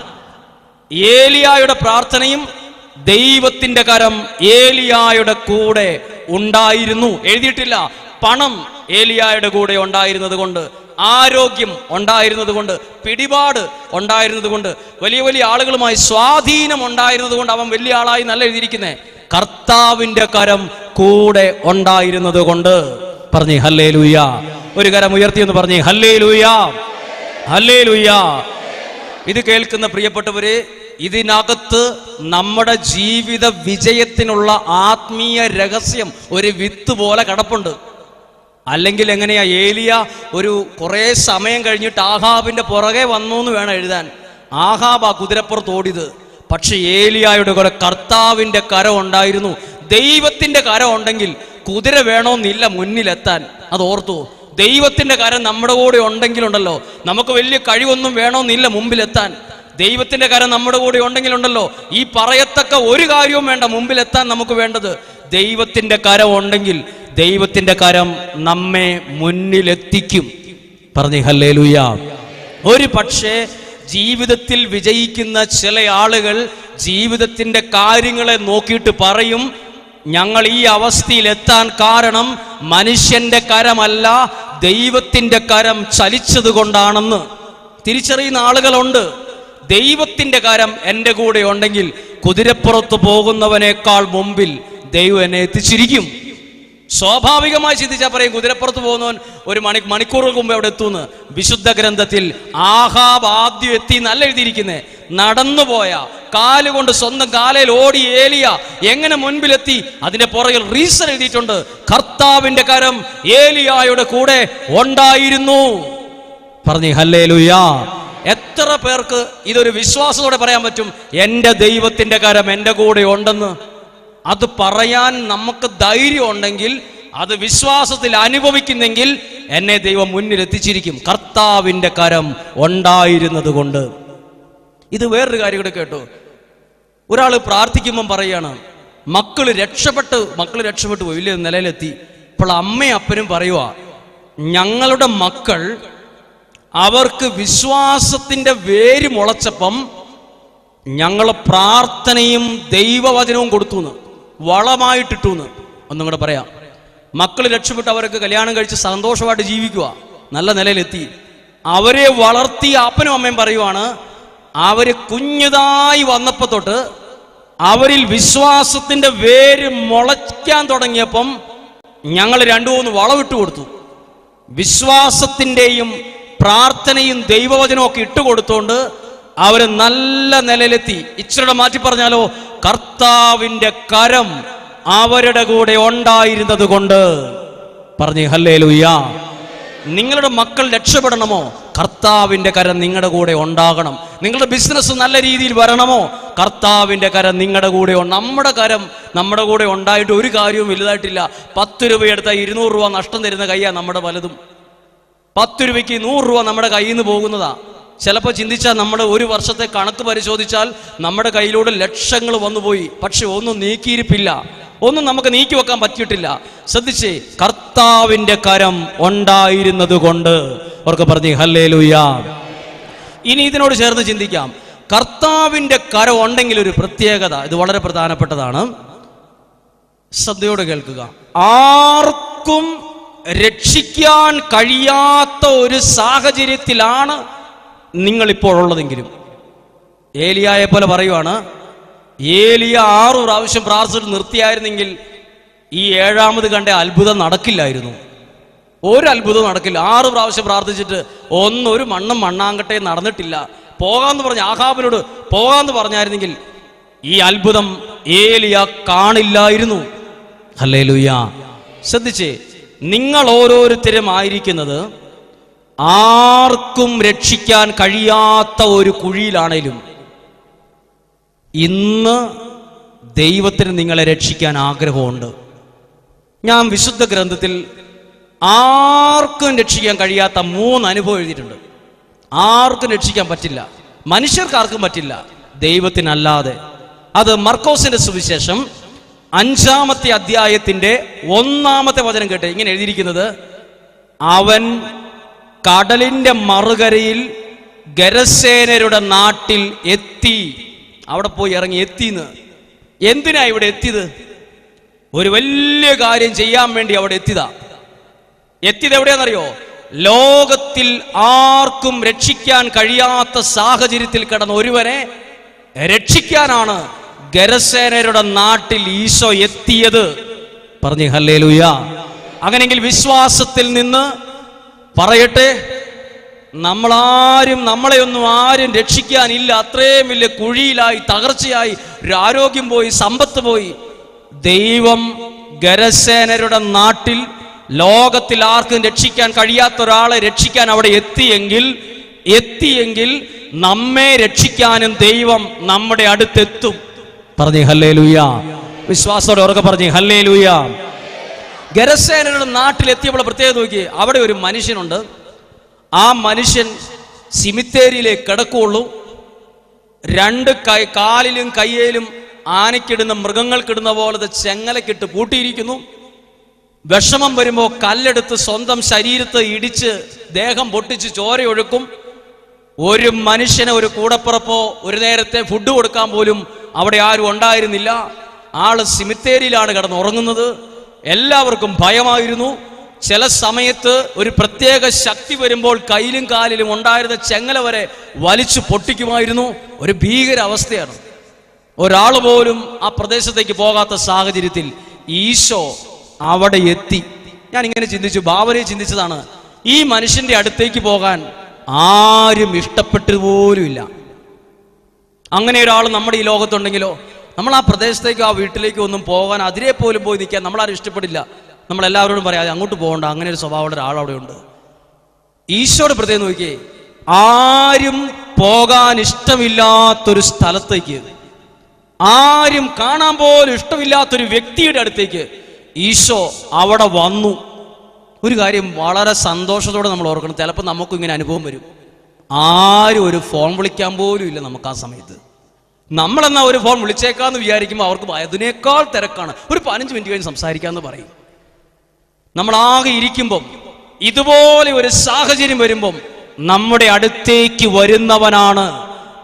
ഏലിയായുടെ പ്രാർത്ഥനയും ദൈവത്തിന്റെ കരം ഏലിയായുടെ കൂടെ ഉണ്ടായിരുന്നു. എഴുതിയിട്ടില്ല. പണം ഏലിയായുടെ കൂടെ ഉണ്ടായിരുന്നത് കൊണ്ട് ആരോഗ്യം ഉണ്ടായിരുന്നത് കൊണ്ട് പിടിപാട് ഉണ്ടായിരുന്നത് കൊണ്ട് വലിയ വലിയ ആളുകളുമായി സ്വാധീനം ഉണ്ടായിരുന്നത് കൊണ്ട് അവൻ വലിയ ആളായി നല്ല എഴുതിയിരിക്കുന്നേ. കർത്താവിന്റെ കരം കൂടെ ഉണ്ടായിരുന്നത് കൊണ്ട്. പറഞ്ഞേ ഹല്ലേ ലൂയ ഒരു കരം ഉയർത്തിയെന്ന് പറഞ്ഞേ ഹല്ലേ ലൂയ ഹല്ലേ ലൂയ ഇത് കേൾക്കുന്ന പ്രിയപ്പെട്ടവരെ ഇതിനകത്ത് നമ്മുടെ ജീവിത വിജയത്തിനുള്ള ആത്മീയ രഹസ്യം ഒരു വിത്ത് പോലെ കടപ്പുണ്ട്. അല്ലെങ്കിൽ എങ്ങനെയാ ഏലിയ ഒരു കുറേ സമയം കഴിഞ്ഞിട്ട് ആഹാബിന്റെ പുറകെ വന്നു എന്ന് വേണം എഴുതാൻ. ആഹാബ് ആ കുതിരപ്പുറത്ത് ഓടിയത്. പക്ഷെ ഏലിയായുടെ കൂടെ കർത്താവിന്റെ കരം ഉണ്ടായിരുന്നു. ദൈവത്തിന്റെ കരം ഉണ്ടെങ്കിൽ കുതിര വേണമെന്നില്ല മുന്നിലെത്താൻ. അത് ഓർത്തു. ദൈവത്തിന്റെ കരം നമ്മുടെ കൂടെ ഉണ്ടെങ്കിലുണ്ടല്ലോ. നമുക്ക് വലിയ കഴിവൊന്നും വേണമെന്നില്ല മുമ്പിലെത്താൻ. ദൈവത്തിന്റെ കരം നമ്മുടെ കൂടെ ഉണ്ടെങ്കിലുണ്ടല്ലോ. ഈ പറയത്തക്ക ഒരു കാര്യവും വേണ്ട. മുമ്പിലെത്താൻ നമുക്ക് വേണ്ടത് ദൈവത്തിന്റെ കരം ഉണ്ടെങ്കിൽ ദൈവത്തിന്റെ കരം നമ്മെ മുന്നിലെത്തിക്കും. പറഞ്ഞു ഹല്ലേ ഒരു പക്ഷേ ജീവിതത്തിൽ വിജയിക്കുന്ന ചില ആളുകൾ ജീവിതത്തിന്റെ കാര്യങ്ങളെ നോക്കിയിട്ട് പറയും ഞങ്ങൾ ഈ അവസ്ഥയിൽ എത്താൻ കാരണം മനുഷ്യന്റെ കരമല്ല ദൈവത്തിന്റെ കരം ചലിച്ചത് കൊണ്ടാണെന്ന് തിരിച്ചറിയുന്ന ആളുകളുണ്ട്. ദൈവത്തിന്റെ കരം എന്റെ കൂടെ ഉണ്ടെങ്കിൽ കുതിരപ്പുറത്ത് പോകുന്നവനേക്കാൾ മുമ്പിൽ ദൈവം എന്നെ എത്തിച്ചിരിക്കും. സ്വാഭാവികമായി ചിന്തിച്ചാൽ പറയും കുതിരപ്പുറത്ത് പോകുന്നവൻ ഒരു മണി മണിക്കൂറുകൾക്ക് മുമ്പ് അവിടെ എത്തുമെന്ന് വിശുദ്ധ ഗ്രന്ഥത്തിൽ ആഹാബ് ആദ്യം എത്തി നല്ല എഴുതിയിരിക്കുന്നേ. നടന്നുപോയ കാലുകൊണ്ട് സ്വന്തം കാലയിൽ ഓടി ഏലിയ എങ്ങനെ മുൻപിലെത്തി? അതിന്റെ പുറകിൽ റീസൺ എഴുതിയിട്ടുണ്ട്. കർത്താവിന്റെ കരം ഏലിയായുടെ കൂടെ ഉണ്ടായിരുന്നു. പറഞ്ഞു ഹല്ലേ എത്ര പേർക്ക് ഇതൊരു വിശ്വാസത്തോടെ പറയാൻ പറ്റും? എന്റെ ദൈവത്തിന്റെ കരം എന്റെ കൂടെ ഉണ്ടെന്ന്. അത് പറയാൻ നമുക്ക് ധൈര്യം ഉണ്ടെങ്കിൽ അത് വിശ്വാസത്തിൽ അനുഭവിക്കുന്നെങ്കിൽ എന്നെ ദൈവം മുന്നിൽ എത്തിച്ചിരിക്കും കർത്താവിന്റെ കരം ഉണ്ടായിരുന്നത് കൊണ്ട് ഇത് വേറൊരു കാര്യം കൂടെ കേട്ടു. ഒരാൾ പ്രാർത്ഥിക്കുമ്പം പറയാണ് മക്കൾ രക്ഷപ്പെട്ട് മക്കൾ രക്ഷപ്പെട്ടു പോയി വലിയ നിലയിലെത്തി. ഇപ്പോൾ അമ്മയും അപ്പനും പറയുക ഞങ്ങളുടെ മക്കൾ അവർക്ക് വിശ്വാസത്തിന്റെ വേര് മുളച്ചപ്പം ഞങ്ങൾ പ്രാർത്ഥനയും ദൈവവചനവും കൊടുത്തു എന്ന് വളമായിട്ടിട്ടു എന്ന് ഒന്നും കൂടെ പറയാം. മക്കൾ രക്ഷപ്പെട്ട് അവർക്ക് കല്യാണം കഴിച്ച് സന്തോഷമായിട്ട് ജീവിക്കുക നല്ല നിലയിലെത്തി. അവരെ വളർത്തി അപ്പനും അമ്മയും പറയുവാണ് അവർ കുഞ്ഞുതായി വന്നപ്പോ തൊട്ട് അവരിൽ വിശ്വാസത്തിന്റെ വേര് മുളയ്ക്കാൻ തുടങ്ങിയപ്പം ഞങ്ങൾ രണ്ടു മൂന്ന് വളവിട്ട് കൊടുത്തു. വിശ്വാസത്തിന്റെയും പ്രാർത്ഥനയും ദൈവവചനവും ഒക്കെ ഇട്ടുകൊടുത്തോണ്ട് അവർ നല്ല നിലയിലെത്തി. ഇച്ചിരിയുടെ മാറ്റി പറഞ്ഞാലോ കർത്താവിന്റെ കരം അവരുടെ കൂടെ ഉണ്ടായിരുന്നത് കൊണ്ട് പറഞ്ഞു ഹല്ലേ നിങ്ങളുടെ മക്കൾ രക്ഷപ്പെടണമോ? കർത്താവിന്റെ കരം നിങ്ങളുടെ കൂടെ ഉണ്ടാകണം. നിങ്ങളുടെ ബിസിനസ് നല്ല രീതിയിൽ വരണമോ? കർത്താവിന്റെ കരം നിങ്ങളുടെ കൂടെ നമ്മുടെ കരം നമ്മുടെ കൂടെ ഉണ്ടായിട്ട് ഒരു കാര്യവും വലുതായിട്ടില്ല. പത്ത് രൂപ എടുത്താൽ ഇരുന്നൂറ് രൂപ നഷ്ടം തരുന്ന കയ്യാണ് നമ്മുടെ പലതും പത്ത് രൂപയ്ക്ക് നൂറ് രൂപ നമ്മുടെ കയ്യിൽ നിന്ന് പോകുന്നതാ. ചിലപ്പോൾ ചിന്തിച്ചാൽ നമ്മുടെ ഒരു വർഷത്തെ കണക്ക് പരിശോധിച്ചാൽ നമ്മുടെ കയ്യിലൂടെ ലക്ഷങ്ങൾ വന്നുപോയി. പക്ഷെ ഒന്നും നീക്കിയിരിപ്പില്ല. ഒന്നും നമുക്ക് നീക്കി വെക്കാൻ പറ്റിയിട്ടില്ല. ശ്രദ്ധിച്ചേ കർത്താവിന്റെ കരം ഉണ്ടായിരുന്നത് കൊണ്ട് അവർക്ക് പറഞ്ഞു ഹല്ലേ ഇനി ഇതിനോട് ചേർന്ന് ചിന്തിക്കാം. കർത്താവിന്റെ കരം ഉണ്ടെങ്കിൽ ഒരു പ്രത്യേകത ഇത് വളരെ പ്രധാനപ്പെട്ടതാണ്. ശ്രദ്ധയോടെ കേൾക്കുക. ആർക്കും രക്ഷിക്കാൻ കഴിയാത്ത ഒരു സാഹചര്യത്തിലാണ് നിങ്ങളിപ്പോഴുള്ളതെങ്കിലും. ഏലിയായെ പോലെ പറയുവാണ് ഏലിയ ആറു പ്രാവശ്യം പ്രാർത്ഥിച്ചിട്ട് നിർത്തിയായിരുന്നെങ്കിൽ ഈ ഏഴാമത് കണ്ട അത്ഭുതം നടക്കില്ലായിരുന്നു. ഒരു അത്ഭുതം നടക്കില്ല. ആറ് പ്രാവശ്യം പ്രാർത്ഥിച്ചിട്ട് ഒന്നൊരു മണ്ണും മണ്ണാങ്കട്ടെ നടന്നിട്ടില്ല. പോകാന്ന് പറഞ്ഞ ആഹാബിനോട് പോകാന്ന് പറഞ്ഞായിരുന്നെങ്കിൽ ഈ അത്ഭുതം ഏലിയ കാണില്ലായിരുന്നു. ഹല്ലേ ശ്രദ്ധിച്ചേ നിങ്ങൾ ഓരോരുത്തരും ആയിരിക്കുന്നത് ആർക്കും രക്ഷിക്കാൻ കഴിയാത്ത ഒരു കുഴിയിലാണേലും ഇന്ന് ദൈവത്തിന് നിങ്ങളെ രക്ഷിക്കാൻ ആഗ്രഹമുണ്ട്. ഞാൻ വിശുദ്ധ ഗ്രന്ഥത്തിൽ ആർക്കും രക്ഷിക്കാൻ കഴിയാത്ത മൂന്ന് അനുഭവം എഴുതിയിട്ടുണ്ട്. ആർക്കും രക്ഷിക്കാൻ പറ്റില്ല. മനുഷ്യർക്ക് ആർക്കും പറ്റില്ല. ദൈവത്തിനല്ലാതെ. അത് മർക്കോസിന്റെ സുവിശേഷം അഞ്ചാമത്തെ അധ്യായത്തിന്റെ ഒന്നാമത്തെ വചനം കേട്ട്. ഇങ്ങനെ എഴുതിയിരിക്കുന്നത് അവൻ കടലിന്റെ മറുകരയിൽ ഗരസേനരുടെ നാട്ടിൽ എത്തി. അവിടെ പോയി ഇറങ്ങി എത്തിന്ന്. എന്തിനാ ഇവിടെ എത്തിയത്? ഒരു വലിയ കാര്യം ചെയ്യാൻ വേണ്ടി അവിടെ എത്തിയതാ. എത്തിയത് എവിടെയാണെന്നറിയോ? ലോകത്തിൽ ആർക്കും രക്ഷിക്കാൻ കഴിയാത്ത സാഹചര്യത്തിൽ കിടന്ന ഒരുവനെ രക്ഷിക്കാനാണ് ഗരസേനരുടെ നാട്ടിൽ ഈശോ എത്തിയത്. പറഞ്ഞു ഹല്ലേലൂയ. അങ്ങനെങ്കിൽ വിശ്വാസത്തിൽ നിന്ന് പറയട്ടെ നമ്മളാരും നമ്മളെയൊന്നും ആരും രക്ഷിക്കാനില്ല. അത്രയും വലിയ കുഴിയിലായി തകർച്ചയായി ഒരു ആരോഗ്യം പോയി സമ്പത്ത് പോയി. ദൈവം ഗരസേനരുടെ നാട്ടിൽ ലോകത്തിൽ ആർക്കും രക്ഷിക്കാൻ കഴിയാത്ത ഒരാളെ രക്ഷിക്കാൻ അവിടെ എത്തിയെങ്കിൽ എത്തിയെങ്കിൽ നമ്മെ രക്ഷിക്കാനും ദൈവം നമ്മുടെ അടുത്തെത്തും. പറഞ്ഞു ഹല്ലേ ലൂയ വിശ്വാസത്തോടെ ഉറക്കെ പറഞ്ഞു ഹല്ലേ ലൂയ ഗരസേനയുടെ നാട്ടിലെത്തിയപ്പോൾ പ്രത്യേകത നോക്കി അവിടെ ഒരു മനുഷ്യനുണ്ട്. ആ മനുഷ്യൻ സിമിത്തേരിയിലെ കിടക്കുള്ളൂ രണ്ട് കൈ കാലിലും കയ്യിലും ആനയ്ക്കിടുന്ന മൃഗങ്ങൾക്കിടുന്ന പോലത്തെ ചെങ്ങലക്കിട്ട് പൂട്ടിയിരിക്കുന്നു. വിഷമം വരുമ്പോൾ കല്ലെടുത്ത് സ്വന്തം ശരീരത്ത് ഇടിച്ച് ദേഹം പൊട്ടിച്ച് ചോരയൊഴുക്കും ഒരു മനുഷ്യന് ഒരു കൂടപ്പുറപ്പോ ഒരു നേരത്തെ ഫുഡ് കൊടുക്കാൻ പോലും അവിടെ ആരും ഉണ്ടായിരുന്നില്ല. ആൾ സിമിത്തേരിയിലാണ് കിടന്ന് ഉറങ്ങുന്നത് എല്ലാവർക്കും ഭയമായിരുന്നു. ചില സമയത്ത് ഒരു പ്രത്യേക ശക്തി വരുമ്പോൾ കയ്യിലും കാലിലും ഉണ്ടായിരുന്ന ചെങ്ങല വരെ വലിച്ചു പൊട്ടിക്കുമായിരുന്നു. ഒരു ഭീകര അവസ്ഥയാണ് ഒരാൾ പോലും ആ പ്രദേശത്തേക്ക് പോകാത്ത സാഹചര്യത്തിൽ ഈശോ അവിടെ എത്തി. ഞാൻ ഇങ്ങനെ ചിന്തിച്ചു ഭാവനയെ ചിന്തിച്ചതാണ്. ഈ മനുഷ്യന്റെ അടുത്തേക്ക് പോകാൻ ആരും ഇഷ്ടപ്പെട്ടു പോലുമില്ല. അങ്ങനെ ഒരാൾ നമ്മുടെ ഈ ലോകത്തുണ്ടെങ്കിലോ നമ്മൾ ആ പ്രദേശത്തേക്കോ ആ വീട്ടിലേക്കോ ഒന്നും പോകാൻ അതിരെ പോലും പോയി നിൽക്കാൻ നമ്മളാരും ഇഷ്ടപ്പെടില്ല. നമ്മൾ എല്ലാവരോടും പറയാതെ അങ്ങോട്ട് പോകണ്ട അങ്ങനെ ഒരു സ്വഭാവമുള്ള ഒരാൾ അവിടെ ഉണ്ട്. ഈശോയുടെ പ്രത്യേകം നോക്കിയേ ആരും പോകാൻ ഇഷ്ടമില്ലാത്തൊരു സ്ഥലത്തേക്ക് ആരും കാണാൻ പോലും ഇഷ്ടമില്ലാത്തൊരു വ്യക്തിയുടെ അടുത്തേക്ക് ഈശോ അവിടെ വന്നു. ഒരു കാര്യം വളരെ സന്തോഷത്തോടെ നമ്മൾ ഓർക്കണം ചിലപ്പോൾ നമുക്കും ഇങ്ങനെ അനുഭവം വരും. ആരും ഒരു ഫോൺ വിളിക്കാൻ പോലും ഇല്ല നമുക്ക് ആ സമയത്ത്. നമ്മളെന്നാ ഒരു ഫോൺ വിളിച്ചേക്കാന്ന് വിചാരിക്കുമ്പോൾ അവർക്ക് അതിനേക്കാൾ തിരക്കാണ്. ഒരു പതിനഞ്ച് മിനിറ്റ് കഴിഞ്ഞ് സംസാരിക്കാന്ന് പറയും. നമ്മളാകെ ഇരിക്കുമ്പം ഇതുപോലെ ഒരു സാഹചര്യം വരുമ്പം നമ്മുടെ അടുത്തേക്ക് വരുന്നവനാണ്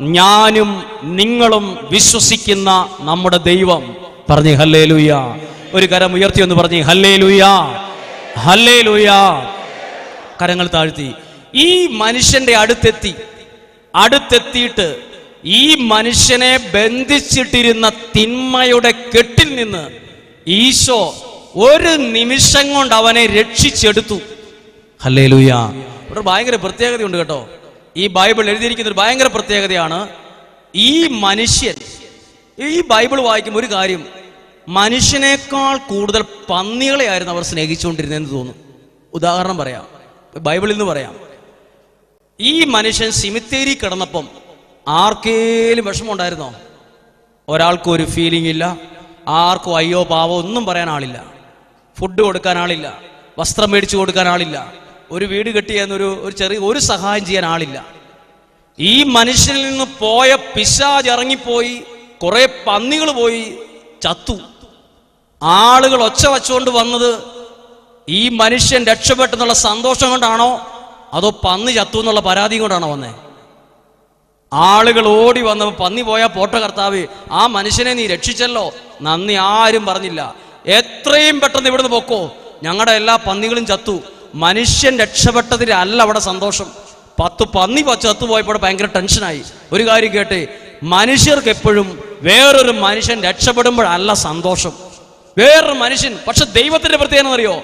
ഞാനും നിങ്ങളും വിശ്വസിക്കുന്ന നമ്മുടെ ദൈവം. പറഞ്ഞു ഹല്ലേ ലൂയ ഒരു കരം ഉയർത്തി എന്ന് പറഞ്ഞു ഹല്ലേ ലൂയ ഹല്ലേ ലൂയ കരങ്ങൾ താഴ്ത്തി. ഈ മനുഷ്യന്റെ അടുത്തെത്തി. അടുത്തെത്തിയിട്ട് ഈ മനുഷ്യനെ ബന്ധിച്ചിട്ടിരുന്ന തിന്മയുടെ കെട്ടിൽ നിന്ന് ഈശോ ഒരു നിമിഷം കൊണ്ട് അവനെ രക്ഷിച്ചെടുത്തു. ഹല്ലേ ലൂയ ഇവിടെ ഭയങ്കര പ്രത്യേകതയുണ്ട് കേട്ടോ. ഈ ബൈബിൾ എഴുതിയിരിക്കുന്ന ഒരു ഭയങ്കര പ്രത്യേകതയാണ്. ഈ മനുഷ്യൻ ഈ ബൈബിൾ വായിക്കുമ്പോൾ ഒരു കാര്യം മനുഷ്യനേക്കാൾ കൂടുതൽ പന്നികളെ ആയിരുന്നു അവർ സ്നേഹിച്ചുകൊണ്ടിരുന്നതെന്ന് തോന്നുന്നു. ഉദാഹരണം പറയാം. ബൈബിളിൽ നിന്ന് പറയാം. ഈ മനുഷ്യൻ സിമിത്തേരി കിടന്നപ്പം ആർക്കേലും വിഷമം ഉണ്ടായിരുന്നോ ഒരാൾക്കും ഒരു ഫീലിംഗ് ഇല്ല. ആർക്കും അയ്യോ പാവോ ഒന്നും പറയാൻ ആളില്ല. ഫുഡ് കൊടുക്കാൻ ആളില്ല. വസ്ത്രം മേടിച്ചു കൊടുക്കാൻ ആളില്ല. ഒരു വീട് കെട്ടിയെന്നൊരു ഒരു ചെറിയ ഒരു സഹായം ചെയ്യാൻ ആളില്ല. ഈ മനുഷ്യനിൽ നിന്ന് പോയ പിശാജ് ഇറങ്ങിപ്പോയി. കുറെ പന്നികൾ പോയി. ചത്തു. ആളുകൾ ഒച്ച വച്ചുകൊണ്ട് വന്നത് ഈ മനുഷ്യൻ രക്ഷപ്പെട്ടെന്നുള്ള സന്തോഷം കൊണ്ടാണോ? അതോ പന്നി ചത്തു എന്നുള്ള പരാതിയും കൊണ്ടാണോ വന്നേ? ആളുകൾ ഓടി വന്നപ്പോൾ പന്നി പോയാൽ പോട്ട കർത്താവ് ആ മനുഷ്യനെ നീ രക്ഷിച്ചല്ലോ. നന്ദി ആരും പറഞ്ഞില്ല. എത്രയും പെട്ടെന്ന് ഇവിടുന്ന് പൊക്കോ. ഞങ്ങളുടെ എല്ലാ പന്നികളും ചത്തു. മനുഷ്യൻ രക്ഷപ്പെട്ടതിൽ അല്ല അവിടെ സന്തോഷം. പത്ത് പന്നി ചത്തു പോയപ്പോൾ ഭയങ്കര ടെൻഷനായി. ഒരു കാര്യം കേട്ടെ മനുഷ്യർക്ക് എപ്പോഴും വേറൊരു മനുഷ്യൻ രക്ഷപ്പെടുമ്പോഴല്ല സന്തോഷം. വേറൊരു മനുഷ്യൻ പക്ഷെ ദൈവത്തിന്റെ പ്രത്യേകത അറിയോ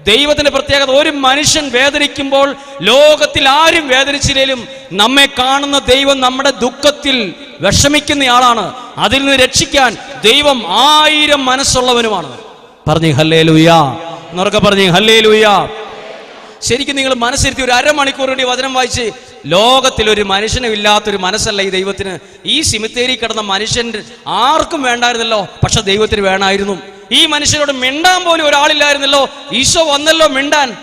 ദൈവത്തിന്റെ പ്രത്യേകത ഒരു മനുഷ്യൻ വേദനിക്കുമ്പോൾ ലോകത്തിൽ ആരും വേദനിച്ചില്ലെങ്കിലും നമ്മെ കാണുന്ന ദൈവം നമ്മുടെ ദുഃഖത്തിൽ വിഷമിക്കുന്നയാളാണ്. അതിൽ നിന്ന് രക്ഷിക്കാൻ ദൈവം ആയിരം മനസ്സുള്ളവനുമാണ്. പറഞ്ഞു ഹല്ലേ ലുയാ എന്നൊക്കെ പറഞ്ഞു ഹല്ലേ ലുയാ ശരിക്കും നിങ്ങൾ മനസ്സിരുത്തി ഒരു അരമണിക്കൂർ വേണ്ടി വചനം വായിച്ച് ലോകത്തിൽ ഒരു മനുഷ്യനും ഇല്ലാത്തൊരു മനസ്സല്ല ഈ ദൈവത്തിന്. ഈ സിമിത്തേരി കിടന്ന മനുഷ്യൻ ആർക്കും വേണ്ടായിരുന്നല്ലോ പക്ഷെ ദൈവത്തിന് വേണമായിരുന്നു. ഈ മനുഷ്യരോട് മിണ്ടാൻ പോലും ഒരാളില്ലായിരുന്നല്ലോ. ഈശോ വന്നല്ലോ മിണ്ടാൻ.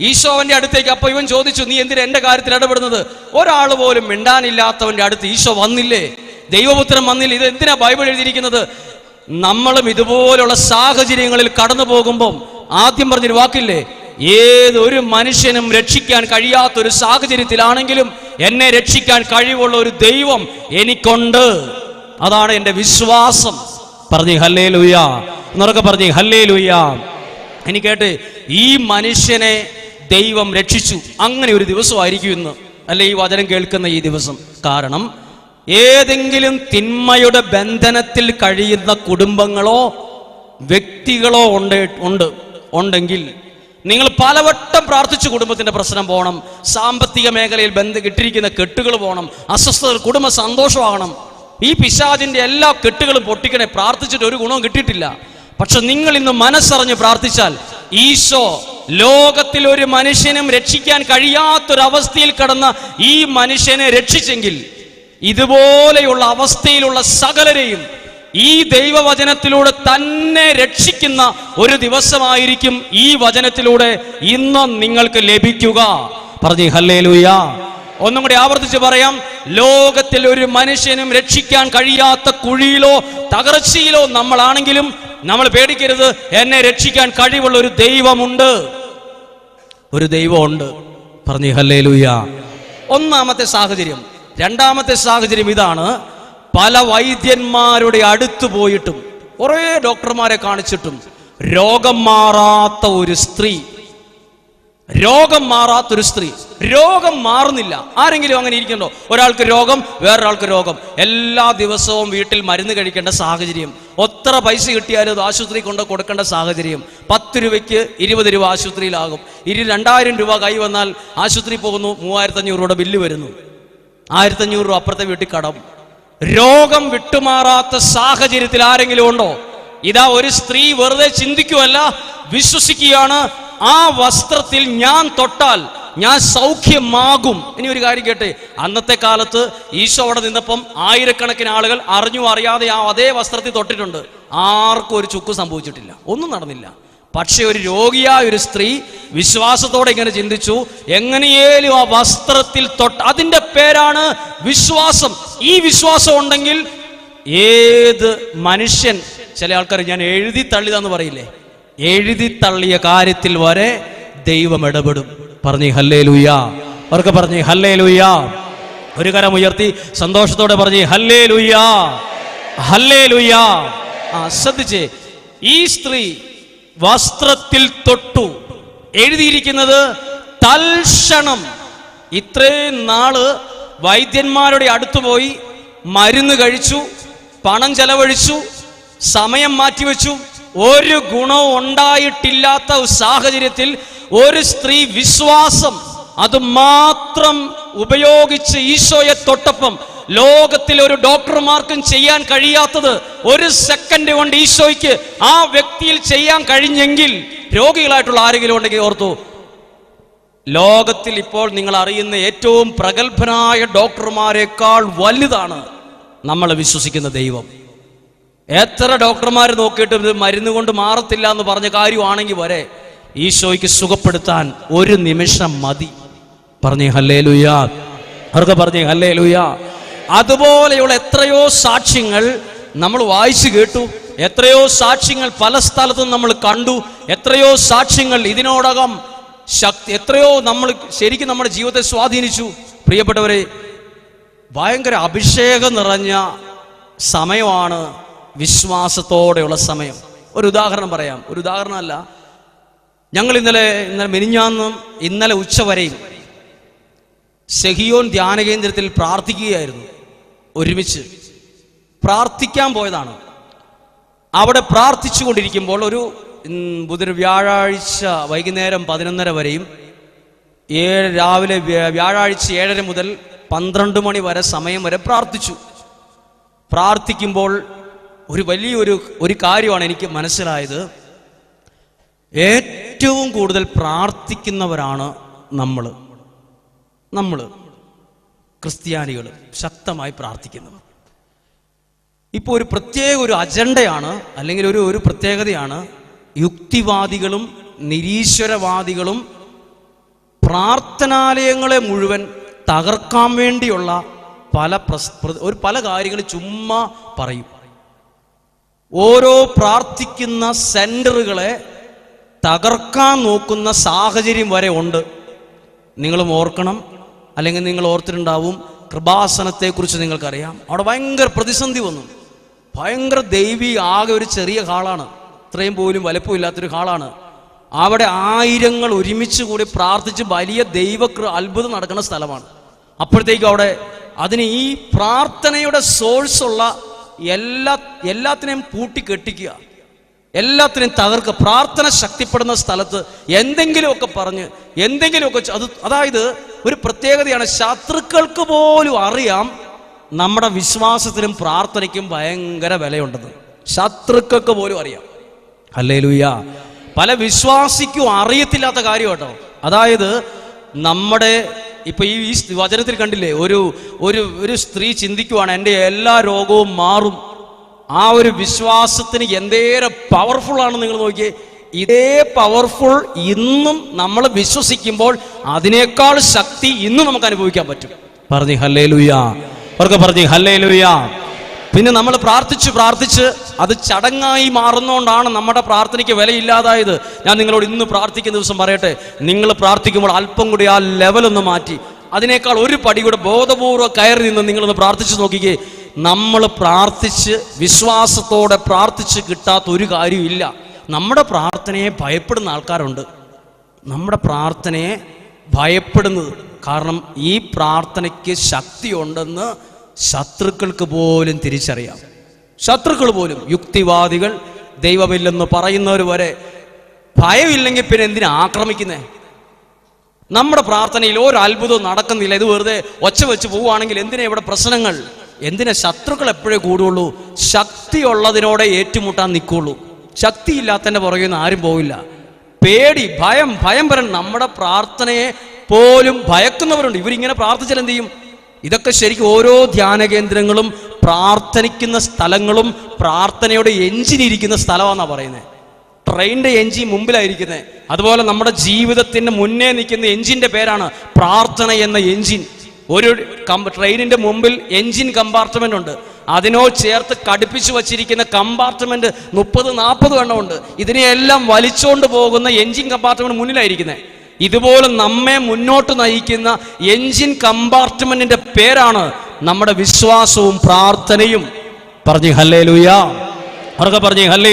ഈശോ അവന്റെ അടുത്തേക്ക് അപ്പൊ ഇവൻ ചോദിച്ചു നീ എന്തിനാ എന്റെ കാര്യത്തിൽ ഇടപെടുന്നത്? ഒരാൾ പോലും മിണ്ടാനില്ലാത്തവന്റെ അടുത്ത് ഈശോ വന്നില്ലേ? ദൈവപുത്രൻ വന്നില്ല? ഇത് എന്തിനാ ബൈബിൾ എഴുതിയിരിക്കുന്നത്? നമ്മളും ഇതുപോലുള്ള സാഹചര്യങ്ങളിൽ കടന്നു പോകുമ്പം ആദ്യം പറഞ്ഞൊരു വാക്കില്ലേ? ഏതൊരു മനുഷ്യനും രക്ഷിക്കാൻ കഴിയാത്ത ഒരു സാഹചര്യത്തിലാണെങ്കിലും എന്നെ രക്ഷിക്കാൻ കഴിവുള്ള ഒരു ദൈവം എനിക്കുണ്ട്. അതാണ് എന്റെ വിശ്വാസം. പറഞ്ഞു ഹല്ലേ ലുയ്യ എന്നൊക്കെ പറഞ്ഞു ഹല്ലേ ലുയ്യ എനിക്ക് കേട്ട് ഈ മനുഷ്യനെ ദൈവം രക്ഷിച്ചു. അങ്ങനെ ഒരു ദിവസമായിരിക്കും ഇന്ന്. അല്ലെ ഈ വചനം കേൾക്കുന്ന ഈ ദിവസം? കാരണം ഏതെങ്കിലും തിന്മയുടെ ബന്ധനത്തിൽ കഴിയുന്ന കുടുംബങ്ങളോ വ്യക്തികളോ ഉണ്ട് ഉണ്ട് ഉണ്ടെങ്കിൽ നിങ്ങൾ പലവട്ടം പ്രാർത്ഥിച്ചു കുടുംബത്തിന്റെ പ്രശ്നം പോകണം സാമ്പത്തിക മേഖലയിൽ ബന്ധം കിട്ടിയിരിക്കുന്ന കെട്ടുകൾ പോകണം അസ്വസ്ഥതകൾ കുടുംബ സന്തോഷമാകണം. ഈ പിശാചിന്റെ എല്ലാ കെട്ടുകളും പൊട്ടിക്കണേ പ്രാർത്ഥിച്ചിട്ട് ഒരു ഗുണവും കിട്ടിയിട്ടില്ല. പക്ഷെ നിങ്ങൾ ഇന്ന് മനസ്സറിഞ്ഞ് പ്രാർത്ഥിച്ചാൽ ഈശോ ലോകത്തിൽ ഒരു മനുഷ്യനും രക്ഷിക്കാൻ കഴിയാത്തൊരവസ്ഥയിൽ കടന്ന ഈ മനുഷ്യനെ രക്ഷിച്ചെങ്കിൽ ഇതുപോലെയുള്ള അവസ്ഥയിലുള്ള സകലരെയും ഈ ദൈവവചനത്തിലൂടെ തന്നെ രക്ഷിക്കുന്ന ഒരു ദിവസമായിരിക്കും ഈ വചനത്തിലൂടെ ഇന്ന് നിങ്ങൾക്ക് ലഭിക്കുക. പറഞ്ഞു ഹല്ലേ ഹല്ലേലൂയ. ഒന്നും കൂടി ആവർത്തിച്ച് പറയാം. ലോകത്തിൽ ഒരു മനുഷ്യനും രക്ഷിക്കാൻ കഴിയാത്ത കുഴിയിലോ തകർച്ചയിലോ നമ്മളാണെങ്കിലും നമ്മൾ പേടിക്കരുത്. എന്നെ രക്ഷിക്കാൻ കഴിവുള്ള ഒരു ദൈവമുണ്ട്. ഒരു ദൈവമുണ്ട്. പറഞ്ഞു ഹല്ലേലൂയ. ഒന്നാമത്തെ സാഹചര്യം. രണ്ടാമത്തെ സാഹചര്യം ഇതാണ്. പല വൈദ്യന്മാരുടെ അടുത്ത് പോയിട്ടും കുറേ ഡോക്ടർമാരെ കാണിച്ചിട്ടും രോഗം മാറാത്ത ഒരു സ്ത്രീ രോഗം മാറാത്തൊരു സ്ത്രീ. രോഗം മാറുന്നില്ല. ആരെങ്കിലും അങ്ങനെ ഇരിക്കണ്ടോ ഒരാൾക്ക് രോഗം വേറൊരാൾക്ക് രോഗം. എല്ലാ ദിവസവും വീട്ടിൽ മരുന്ന് കഴിക്കേണ്ട സാഹചര്യം. ഒത്ര പൈസ കിട്ടിയാലും അത് ആശുപത്രി കൊണ്ട് കൊടുക്കേണ്ട സാഹചര്യം. പത്ത് രൂപയ്ക്ക് ഇരുപത് രൂപ ആശുപത്രിയിലാകും. ഇരു രണ്ടായിരം രൂപ കൈ വന്നാൽ ആശുപത്രി പോകുന്നു മൂവായിരത്തി അഞ്ഞൂറ് രൂപയുടെ ബില്ല് വരുന്നു. ആയിരത്തി അഞ്ഞൂറ് രൂപ അപ്പുറത്തെ വീട്ടിൽ കടം. രോഗം വിട്ടുമാറാത്ത സാഹചര്യത്തിൽ ആരെങ്കിലും ഉണ്ടോ? ഇതാ ഒരു സ്ത്രീ വെറുതെ ചിന്തിക്കുമല്ല വിശ്വസിക്കുകയാണ് ആ വസ്ത്രത്തിൽ ഞാൻ തൊട്ടാൽ ഞാൻ സൗഖ്യമാകും. ഇനി ഒരു കാര്യം കേട്ടെ അന്നത്തെ കാലത്ത് ഈശോ അവിടെ നിന്നപ്പം ആയിരക്കണക്കിന് ആളുകൾ അറിഞ്ഞു അറിയാതെ ആ അതേ വസ്ത്രത്തിൽ തൊട്ടിട്ടുണ്ട്. ആർക്കും ഒരു ചുക്ക് സംഭവിച്ചിട്ടില്ല. ഒന്നും നടന്നില്ല. പക്ഷെ ഒരു രോഗിയായ ഒരു സ്ത്രീ വിശ്വാസത്തോടെ ഇങ്ങനെ ചിന്തിച്ചു എങ്ങനെയേലും ആ വസ്ത്രത്തിൽ തൊട്ട് അതിന്റെ പേരാണ് വിശ്വാസം. ഈ വിശ്വാസം ഉണ്ടെങ്കിൽ ഏത് മനുഷ്യൻ ചില ആൾക്കാർ ഞാൻ എഴുതി തള്ളിതാന്ന് പറയില്ലേ? എഴുതി തള്ളിയ കാര്യത്തിൽ വരെ ദൈവം ഇടപെടും. പറഞ്ഞു ഹല്ലേ ലൂയ അവർക്ക് പറഞ്ഞു ഹല്ലേ ലൂയ ഒരു കരം ഉയർത്തി സന്തോഷത്തോടെ പറഞ്ഞു ഹല്ലേ ലൂയ ഹല്ലേ ലൂയ ആ ശ്രദ്ധിച്ചേ. ഈ സ്ത്രീ വസ്ത്രത്തിൽ തൊട്ടു. എഴുതിയിരിക്കുന്നത് തൽക്ഷണം. ഇത്രയും നാൾ വൈദ്യന്മാരുടെ അടുത്ത് പോയി മരുന്ന് കഴിച്ചു പണം ചെലവഴിച്ചു സമയം മാറ്റിവെച്ചു. ഒരു ഗുണവും ഉണ്ടായിട്ടില്ലാത്ത സാഹചര്യത്തിൽ ഒരു സ്ത്രീ വിശ്വാസം അത് മാത്രം ഉപയോഗിച്ച് ഈശോയെ തൊട്ടപ്പം ലോകത്തിൽ ഒരു ഡോക്ടർമാർക്കും ചെയ്യാൻ കഴിയാത്തത് ഒരു സെക്കൻഡ് കൊണ്ട് ഈശോയ്ക്ക് ആ വ്യക്തിയിൽ ചെയ്യാൻ കഴിഞ്ഞെങ്കിൽ രോഗികളായിട്ടുള്ള ആരെങ്കിലും ഉണ്ടെങ്കിൽ ഓർത്തു ലോകത്തിൽ ഇപ്പോൾ നിങ്ങൾ അറിയുന്ന ഏറ്റവും പ്രഗത്ഭനായ ഡോക്ടർമാരെക്കാൾ വലുതാണ് നമ്മൾ വിശ്വസിക്കുന്ന ദൈവം. എത്ര ഡോക്ടർമാർ നോക്കിയിട്ടും ഇത് മരുന്ന് കൊണ്ട് മാറത്തില്ല എന്ന് പറഞ്ഞ കാര്യമാണെങ്കിൽ വരെ ഈശോയ്ക്ക് സുഖപ്പെടുത്താൻ ഒരു നിമിഷം മതി. പറഞ്ഞേ ഹല്ലേ ലുയാ അവർക്ക് പറഞ്ഞേ ഹല്ലേ ലുയാ അതുപോലെയുള്ള എത്രയോ സാക്ഷ്യങ്ങൾ നമ്മൾ വായിച്ചു കേട്ടു. എത്രയോ സാക്ഷ്യങ്ങൾ പല സ്ഥലത്തും നമ്മൾ കണ്ടു. എത്രയോ സാക്ഷ്യങ്ങൾ ഇതിനോടകം ശക്തി എത്രയോ നമ്മൾ ശരിക്കും നമ്മുടെ ജീവിതത്തെ സ്വാധീനിച്ചു. പ്രിയപ്പെട്ടവരെ ഭയങ്കര അഭിഷേകം നിറഞ്ഞ സമയമാണ് വിശ്വാസത്തോടെയുള്ള സമയം. ഒരു ഉദാഹരണം പറയാം. ഒരു ഉദാഹരണമല്ല ഞങ്ങൾ ഇന്നലെ ഇന്നലെ മെനിഞ്ഞാന്നും ഇന്നലെ ഉച്ചവരെയും സെഹിയോൻ ധ്യാന കേന്ദ്രത്തിൽ പ്രാർത്ഥിക്കുകയായിരുന്നു. ഒരുമിച്ച് പ്രാർത്ഥിക്കാൻ പോയതാണ്. അവിടെ പ്രാർത്ഥിച്ചു കൊണ്ടിരിക്കുമ്പോൾ ഒരു ബുധൻ വ്യാഴാഴ്ച വൈകുന്നേരം പതിനൊന്നര വരെയും ഏഴ് രാവിലെ വ്യ- വ്യാഴാഴ്ച ഏഴര മുതൽ പന്ത്രണ്ട് മണി വരെ സമയം വരെ പ്രാർത്ഥിച്ചു. പ്രാർത്ഥിക്കുമ്പോൾ ഒരു വലിയൊരു ഒരു കാര്യമാണ് എനിക്ക് മനസ്സിലായത്. ഏറ്റവും കൂടുതൽ പ്രാർത്ഥിക്കുന്നവരാണ് നമ്മൾ നമ്മൾ ക്രിസ്ത്യാനികൾ ശക്തമായി പ്രാർത്ഥിക്കുന്നവർ. ഇപ്പോൾ ഒരു പ്രത്യേക ഒരു അജണ്ടയാണ് അല്ലെങ്കിൽ ഒരു ഒരു പ്രത്യേകതയാണ് യുക്തിവാദികളും നിരീശ്വരവാദികളും പ്രാർത്ഥനാലയങ്ങളെ മുഴുവൻ തകർക്കാൻ വേണ്ടിയുള്ള പല പ്രസ് ഒരു പല കാര്യങ്ങൾ ചുമ്മാ പറയും. ഓരോ പ്രാർത്ഥിക്കുന്ന സെന്ററുകളെ തകർക്കാൻ നോക്കുന്ന സാഹചര്യം വരെ ഉണ്ട്. നിങ്ങളും ഓർക്കണം. അല്ലെങ്കിൽ നിങ്ങൾ ഓർത്തിട്ടുണ്ടാവും കൃപാസനത്തെക്കുറിച്ച് നിങ്ങൾക്കറിയാം. അവിടെ ഭയങ്കര പ്രതിസന്ധി വന്നു. ഭയങ്കര ദൈവി ആകെ ഒരു ചെറിയ ഹാളാണ്. ഇത്രയും പോലും വലപ്പമില്ലാത്തൊരു ഹാളാണ്. അവിടെ ആയിരങ്ങൾ ഒരുമിച്ച് കൂടി പ്രാർത്ഥിച്ച് വലിയ ദൈവ അത്ഭുതം നടക്കുന്ന സ്ഥലമാണ്. അപ്പോഴത്തേക്കും അവിടെ അതിന് ഈ പ്രാർത്ഥനയുടെ സോഴ്സ് ഉള്ള എല്ലാ എല്ലാത്തിനെയും പൂട്ടി കെട്ടിക്കുക. എല്ലാത്തിനെയും തകർക്കുക. പ്രാർത്ഥന ശക്തിപ്പെടുന്ന സ്ഥലത്ത് എന്തെങ്കിലുമൊക്കെ പറഞ്ഞ് എന്തെങ്കിലുമൊക്കെ അത് അതായത് ഒരു പ്രത്യേകതയാണ് ശത്രുക്കൾക്ക് പോലും അറിയാം നമ്മുടെ വിശ്വാസത്തിനും പ്രാർത്ഥനയ്ക്കും ഭയങ്കര വിലയുണ്ടെന്ന് ശത്രുക്കൾക്ക് പോലും അറിയാം. അല്ലേ പല വിശ്വാസിക്കും അറിയത്തില്ലാത്ത കാര്യം കേട്ടോ അതായത് നമ്മുടെ ഇപ്പൊ ഈ വചനത്തിൽ കണ്ടില്ലേ? ഒരു ഒരു ഒരു സ്ത്രീ ചിന്തിക്കുവാണ് എന്റെ എല്ലാ രോഗവും മാറും. ആ ഒരു വിശ്വാസത്തിന് എന്തേറെ പവർഫുൾ ആണ് നിങ്ങൾ നോക്കിയേ. ഇതേ പവർഫുൾ ഇന്നും നമ്മൾ വിശ്വസിക്കുമ്പോൾ അതിനേക്കാൾ ശക്തി ഇന്നും നമുക്ക് അനുഭവിക്കാൻ പറ്റും. പറഞ്ഞു ഹല്ലേ ലുയാ പറഞ്ഞു ഹല്ലേ ലുയാ പിന്നെ നമ്മൾ പ്രാർത്ഥിച്ച് പ്രാർത്ഥിച്ച് അത് ചടങ്ങായി മാറുന്നതുകൊണ്ടാണ് നമ്മുടെ പ്രാർത്ഥനയ്ക്ക് വിലയില്ലാതായത്. ഞാൻ നിങ്ങളോട് ഇന്ന് പ്രാർത്ഥിക്കുന്ന ദിവസം പറയട്ടെ നിങ്ങൾ പ്രാർത്ഥിക്കുമ്പോൾ അല്പം കൂടി ആ ലെവലൊന്ന് മാറ്റി. അതിനേക്കാൾ ഒരു പടി കൂടെ ബോധപൂർവം കയറി നിന്ന് നിങ്ങളൊന്ന് പ്രാർത്ഥിച്ച് നോക്കിക്കേ. നമ്മൾ പ്രാർത്ഥിച്ച് വിശ്വാസത്തോടെ പ്രാർത്ഥിച്ച് കിട്ടാത്ത ഒരു കാര്യമില്ല. നമ്മുടെ പ്രാർത്ഥനയെ ഭയപ്പെടുന്ന ആൾക്കാരുണ്ട്. നമ്മുടെ പ്രാർത്ഥനയെ ഭയപ്പെടുന്നത് കാരണം ഈ പ്രാർത്ഥനയ്ക്ക് ശക്തിയുണ്ടെന്ന് ശത്രുക്കൾക്ക് പോലും തിരിച്ചറിയാം. ശത്രുക്കൾ പോലും യുക്തിവാദികൾ ദൈവമില്ലെന്ന് പറയുന്നവർ വരെ ഭയമില്ലെങ്കിൽ പിന്നെ എന്തിനാ ആക്രമിക്കുന്നേ? നമ്മുടെ പ്രാർത്ഥനയിൽ ഒരു നടക്കുന്നില്ല. ഇത് വെറുതെ ഒച്ച വെച്ച് പോവുകയാണെങ്കിൽ എന്തിനാ ഇവിടെ പ്രശ്നങ്ങൾ? എന്തിനാ ശത്രുക്കൾ എപ്പോഴേ കൂടുള്ളൂ? ശക്തിയുള്ളതിനോടെ ഏറ്റുമുട്ടാൻ നിൽക്കുള്ളൂ. ശക്തിയില്ലാത്തതിന്റെ പുറകെ നിന്ന് ആരും പോവില്ല. പേടി ഭയം ഭയം വരണം നമ്മുടെ പ്രാർത്ഥനയെ പോലും ഭയക്കുന്നവരുണ്ട്. ഇവരിങ്ങനെ പ്രാർത്ഥിച്ചാൽ എന്ത് ചെയ്യും? ഇതൊക്കെ ശരിക്കും ഓരോ ധ്യാന കേന്ദ്രങ്ങളും പ്രാർത്ഥനിക്കുന്ന സ്ഥലങ്ങളും പ്രാർത്ഥനയുടെ എഞ്ചിൻ ഇരിക്കുന്ന സ്ഥലമാണെന്നാണ് പറയുന്നത് ട്രെയിനിന്റെ എഞ്ചിൻ മുമ്പിലായിരിക്കുന്നത് അതുപോലെ നമ്മുടെ ജീവിതത്തിന്റെ മുന്നേ നിൽക്കുന്ന എഞ്ചിന്റെ പേരാണ് പ്രാർത്ഥന എന്ന എഞ്ചിൻ ഒരു ട്രെയിനിന്റെ മുമ്പിൽ എഞ്ചിൻ കമ്പാർട്ട്മെന്റ് ഉണ്ട്. അതിനോ ചേർത്ത് കടുപ്പിച്ചു വച്ചിരിക്കുന്ന കമ്പാർട്ട്മെന്റ് മുപ്പത് നാൽപ്പത് എണ്ണമുണ്ട് ഇതിനെയെല്ലാം വലിച്ചുകൊണ്ട് പോകുന്ന എഞ്ചിൻ കമ്പാർട്ട്മെന്റ് മുന്നിലായിരിക്കുന്നത് ഇതുപോലെ നമ്മെ മുന്നോട്ട് നയിക്കുന്ന എഞ്ചിൻ കമ്പാർട്ട്മെന്റിന്റെ പേരാണ് നമ്മുടെ വിശ്വാസവും പ്രാർത്ഥനയും. പറഞ്ഞു ഹല്ലേ ലുയാ പറഞ്ഞു ഹല്ലേ